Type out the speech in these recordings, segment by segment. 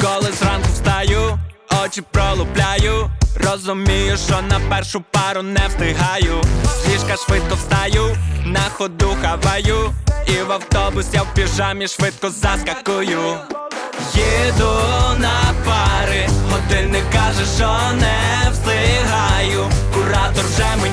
Коли зранку встаю, очі пролупляю. Розумію, що на першу пару не встигаю. З ліжка швидко встаю, на ходу хаваю. І в автобус я в піжамі швидко заскакую. Їду на пари, годинник каже, що не встигаю. Куратор вже мені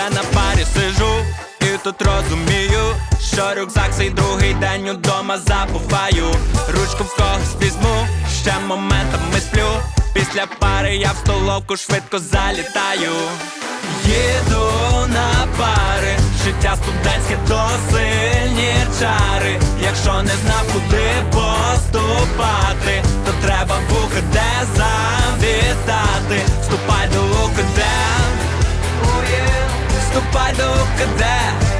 Вже на парі сижу і тут розумію, що рюкзак цей другий день удома забуваю. Ручку в когось візьму, ще моментами сплю. Після пари я в столовку швидко залітаю. Їду на пари, життя студентське то сильні чари. Якщо не знав, куди поступати, то треба в УКД завітати. Вступай до УКД. Ступай до КД.